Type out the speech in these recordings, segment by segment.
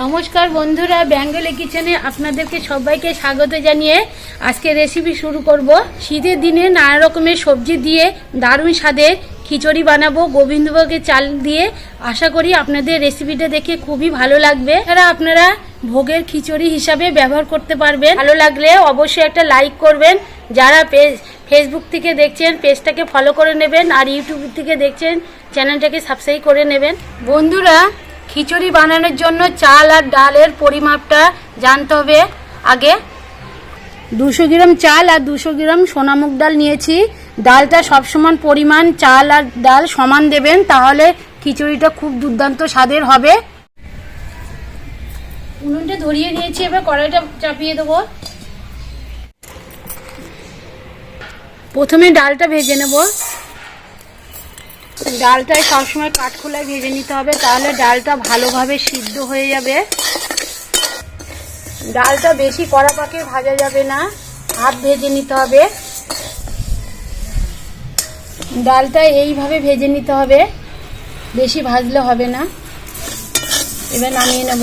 নমস্কার বন্ধুরা বেঙ্গলি কিচেনে আপনাদেরকে সবাইকে স্বাগত জানিয়ে আজকে রেসিপি শুরু করব। শীতের দিনে নানা রকমের সবজি দিয়ে দারুণ স্বাদের খিচুড়ি বানাবো, গোবিন্দভোগের চাল দিয়ে। আশা করি আপনাদের রেসিপিটা দেখে খুবই ভালো লাগবে। এছাড়া আপনারা ভোগের খিচুড়ি হিসাবে ব্যবহার করতে পারবেন। ভালো লাগলে অবশ্যই একটা লাইক করবেন। যারা পেজ ফেসবুক থেকে দেখছেন পেজটাকে ফলো করে নেবেন আর ইউটিউব থেকে দেখছেন চ্যানেলটাকে সাবস্ক্রাইব করে নেবেন। বন্ধুরা খিচুড়ি বানানোর জন্য চাল আর ডালের পরিমাপটা জানতে হবে আগে। দুশো গ্রাম চাল আর দুশো গ্রাম সোনামুগ ডাল নিয়েছি। ডালটা সবসমান পরিমাণ চাল আর ডাল সমান দেবেন, তাহলে খিচুড়িটা খুব দুর্দান্ত স্বাদের হবে। উনুনটা ধরিয়ে নিয়েছি, এবার কড়াইটা চাপিয়ে দেবো। প্রথমে ডালটা ভেজে নেব। ডালটায় সবসময় কাঠখোলায় ভেজে নিতে হবে, তাহলে ডালটা ভালোভাবে সিদ্ধ হয়ে যাবে। ডালটা বেশি কড়া পাকে ভাজা যাবে না হাত ভেজে নিতে হবে। ডালটা এইভাবে ভেজে নিতে হবে, বেশি ভাজলে হবে না। এবার নামিয়ে নেব।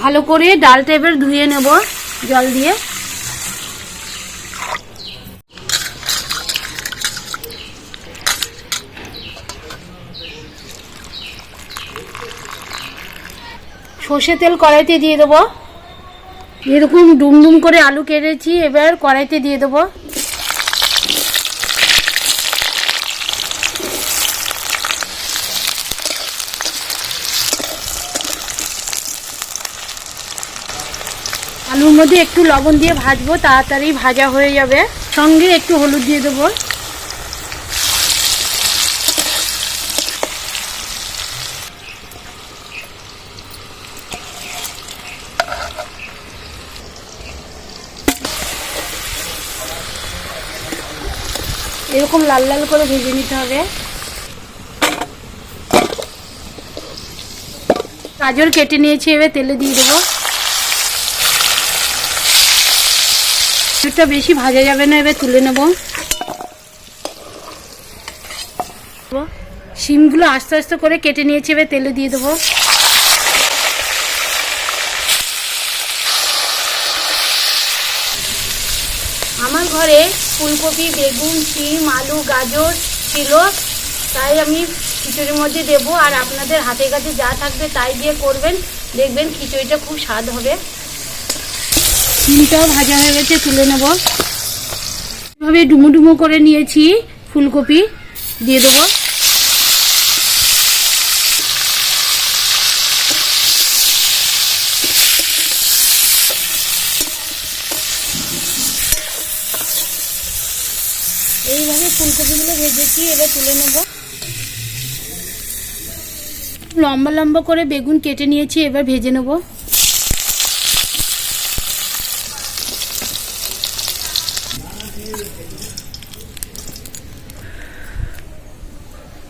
ভালো করে ডালটা এবার ধুয়ে নেব জল দিয়ে। সর্ষে তেল কড়াইতে দিয়ে দেবো। এরকম ডুমডুম করে আলু কেটেছি, এবার কড়াইতে দিয়ে দেবো। আলুর মধ্যে একটু লবণ দিয়ে ভাজবো, তাড়াতাড়ি ভাজা হয়ে যাবে। সঙ্গে একটু হলুদ দিয়ে দেবো। এরকম লাল লাল করে ভেজে নিতে হবে। গাজর কেটে নিয়েছি, এবার তেলে দিয়ে দেবো। গাজরটা বেশি ভাজা যাবে না, এবার তুলে নেব। শিমগুলো আস্তে আস্তে করে কেটে নিয়েছি, এবার তেলে দিয়ে দেবো। আমার ঘরে ফুলকপি, বেগুন, শিম, আলু, গাজর ছিল। তাই আমি খিচুড়ির মধ্যে দেব আর আপনাদের হাতে কাছে যা থাকবে তাই দিয়ে করবেন। দেখবেন খিচুড়িটা খুব স্বাদ হবে। শিমটাও ভাজা হয়ে গেছে, তুলে নেব। এভাবে ডুমো ডুমো করে নিয়েছি ফুলকপি। দিয়ে দেবো এইভাবে ফুলকপিগুলো ভেজেছি, এবার তুলে নেব। লম্বা লম্বা করে বেগুন কেটে নিয়েছি, এবার ভেজে নেব।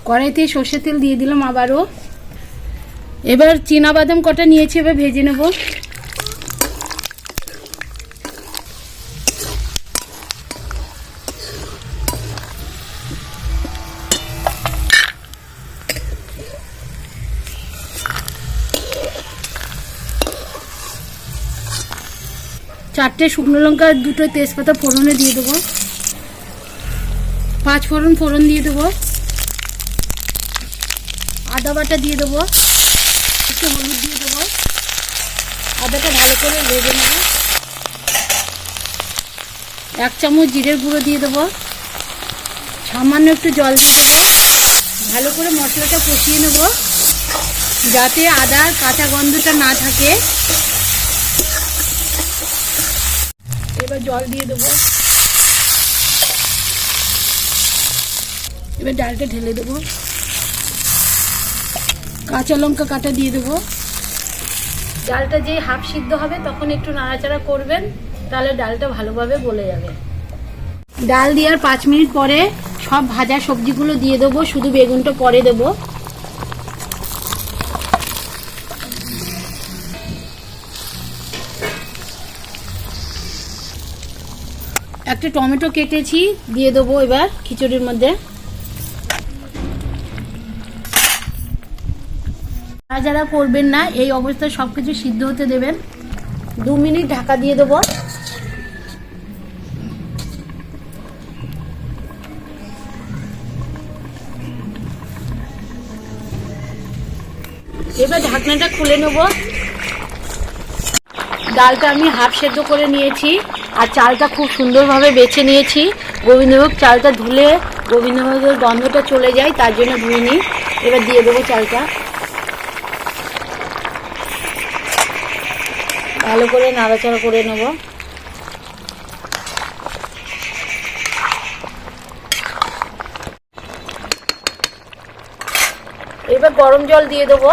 কড়াইতে সর্ষের তেল দিয়ে দিলাম আবারও। এবার বাদাম কটা নিয়েছি, এবার ভেজে নেব। চারটে শুকনো লঙ্কা, দুটো তেজপাতা ফোড়নে দিয়ে দেবো। পাঁচ ফোড়ন ফোড়ন দিয়ে দেবো। আদা বাটা দিয়ে দেবো। একটু হলুদ দিয়ে দেবো। আদাটা ভালো করে ভেজে নেব। এক চামচ জিরের গুঁড়ো দিয়ে দেবো। সামান্য একটু জল দিয়ে দেবো। ভালো করে মশলাটা কষিয়ে নেব। যাতে আদার কাঁচা গন্ধটা না থাকে। জল দিয়ে দেবো। এবার ডালটা ঢেলে দেবো। কাঁচা লঙ্কা কাটা দিয়ে দেবো। ডালটা যেই হাফ সিদ্ধ হবে, তখন একটু নাড়াচাড়া করবেন, তাহলে ডালটা ভালোভাবে গলে যাবে। ডাল দেওয়ার পাঁচ মিনিট পরে সব ভাজা সবজিগুলো দিয়ে দেবো, শুধু বেগুনটা পরে দেবো। একটা টমেটো কেটেছি, দিয়ে দেবো এবার খিচুড়ির মধ্যে। যারা যারা করবেন না, এই অবস্থায় সব কিছু সিদ্ধ হতে দেবেন। দু মিনিট ঢাকা দিয়ে দেবো। এবার ঢাকনাটা খুলে নেব। ডালটা আমি হাফ সেদ্ধ করে নিয়েছি। আর চালটা খুব সুন্দরভাবে বেছে নিয়েছি। গোবিন্দভোগ চালটা ধুলে গোবিন্দভোগের গন্ধটা চলে যায়, তার জন্য ধুয়ে নিই। এবার দিয়ে দেবো চালটা। ভালো করে নাড়াচাড়া করে নেব। এবার গরম জল দিয়ে দেবো।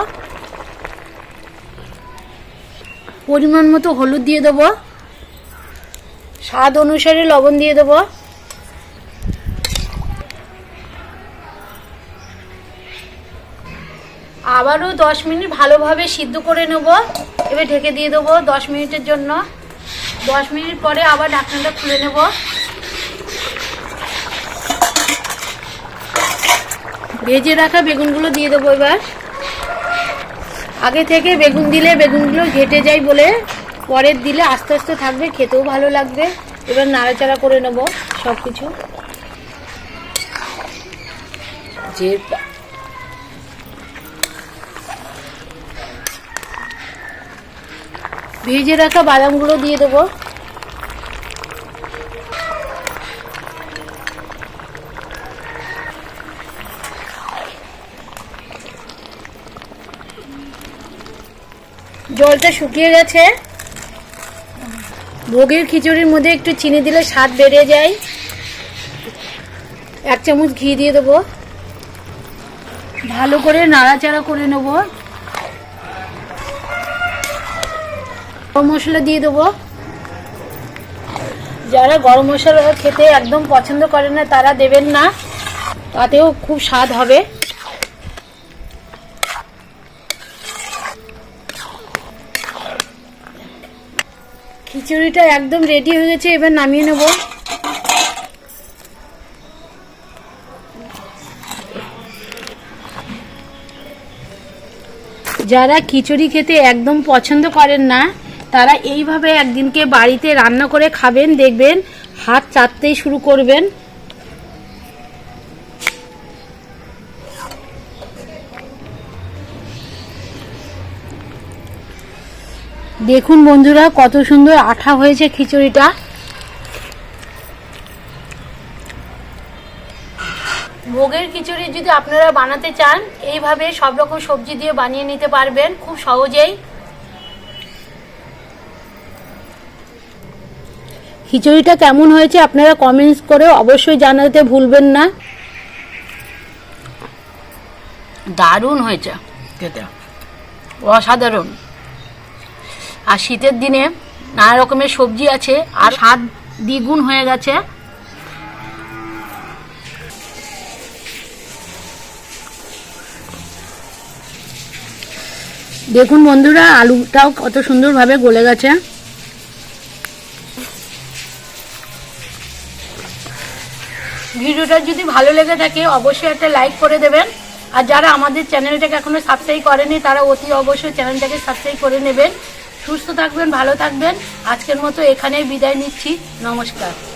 পরিমাণ মতো হলুদ দিয়ে দেবো। স্বাদ অনুসারে লবণ দিয়ে দেবো। আবারও দশ মিনিট ভালোভাবে সিদ্ধ করে নেব। এবার ঢেকে দিয়ে দেবো দশ মিনিটের জন্য। দশ মিনিট পরে আবার ঢাকনাটা খুলে নেব। ভেজে রাখা বেগুনগুলো দিয়ে দেবো এবার। আগে থেকে বেগুন দিলে বেগুনগুলো ঘেটে যায় বলে পরের দিলে আস্তে আস্তে থাকবে, খেতেও ভালো লাগবে। এবার নাড়াচাড়া করে নেব সব কিছু যে ভেজে রাখা বাদামগুলো দিয়ে দেবো। জলটা শুকিয়ে গেছে। ভোগের খিচুড়ির মধ্যে একটু চিনি দিলে স্বাদ বেড়ে যায়। এক চামচ ঘি দিয়ে দেবো। ভালো করে নাড়াচাড়া করে নেব। গরম মশলা দিয়ে দেবো। যারা গরম মশলা খেতে একদম পছন্দ করে না, তারা দেবেন না। তাতেও খুব স্বাদ হবে। খিচুড়িটা একদম রেডি হয়ে গেছে, এবার নামিয়ে নেব। যারা খিচুড়ি খেতে একদম পছন্দ করেন না, তারা এইভাবে একদিনকে বাড়িতে রান্না করে খাবেন, দেখবেন হাত চাটতেই শুরু করবেন। দেখুন বন্ধুরা কত সুন্দর আঠা হয়েছে খিচুড়িটা। ভোগের খিচুড়ি যদি আপনারা বানাতে চান এইভাবে সব রকম সবজি দিয়ে বানিয়ে নিতে পারবেন খুব সহজেই। খিচুড়িটা কেমন হয়েছে আপনারা কমেন্টস করে অবশ্যই জানাতে ভুলবেন না। দারুণ হয়েছে। খেতে। অসাধারণ। আর শীতের দিনে নানা রকমের সবজি আছে আর স্বাদ দ্বিগুণ হয়ে গেছে। দেখুন বন্ধুরা আলুটাও কত সুন্দরভাবে গলে গেছে। ভিডিওটা যদি ভালো লেগে থাকে অবশ্যই একটা লাইক করে দেবেন। আর যারা আমাদের চ্যানেলটাকে এখনও সাবস্ক্রাইব করেনি তারা অতি অবশ্যই চ্যানেলটাকে সাবস্ক্রাইব করে নেবেন। সুস্থ থাকবেন ভালো থাকবেন। আজকের মতো এখানেই বিদায় নিচ্ছি। নমস্কার।